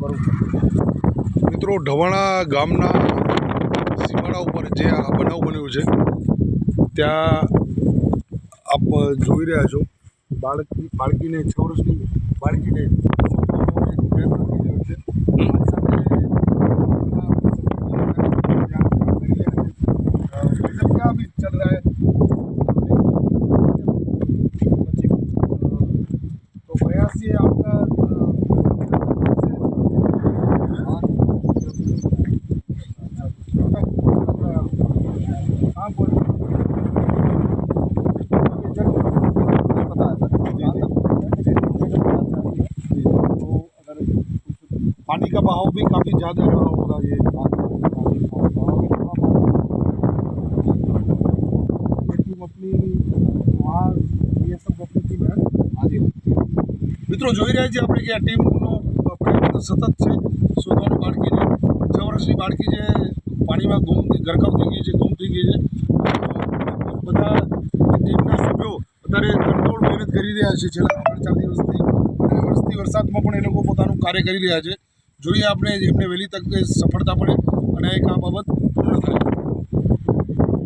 કરું મિત્રો ઢવાણા ગામના સીમાડા ઉપર જે આ બનાવ બન્યો છે ત્યાં આપ જોઈ રહ્યા છો બાળકી બાળકીને છ વર્ષની બાળકીને તો એક પ્રયત્ન पानी का बहाव भी काफ़ी ज़्यादा रहा होगा ये टीम अपनी वहाँ ये सब अपनी टीम है आगे મિત્રો જોઈ રહ્યા છીએ આપણે કે આ ટીમનો પ્રયત્ન સતત છે શોધવાનું બાળકીને છ વર્ષની બાળકી જે પાણીમાં ગુમ થઈ- ગરકાવ થઈ ગઈ છે ગુમ થઈ ગઈ છે બધા ટીમના સભ્યો અત્યારે તડતોડ મહેનત કરી રહ્યા છે છેલ્લા ત્રણ ચાર દિવસથી અને વરસતી વરસાદમાં પણ એ લોકો પોતાનું કાર્ય કરી રહ્યા છે જોઈએ આપણે એમને વહેલી તકે સફળતા મળે અને એક આ બાબત પૂર્ણ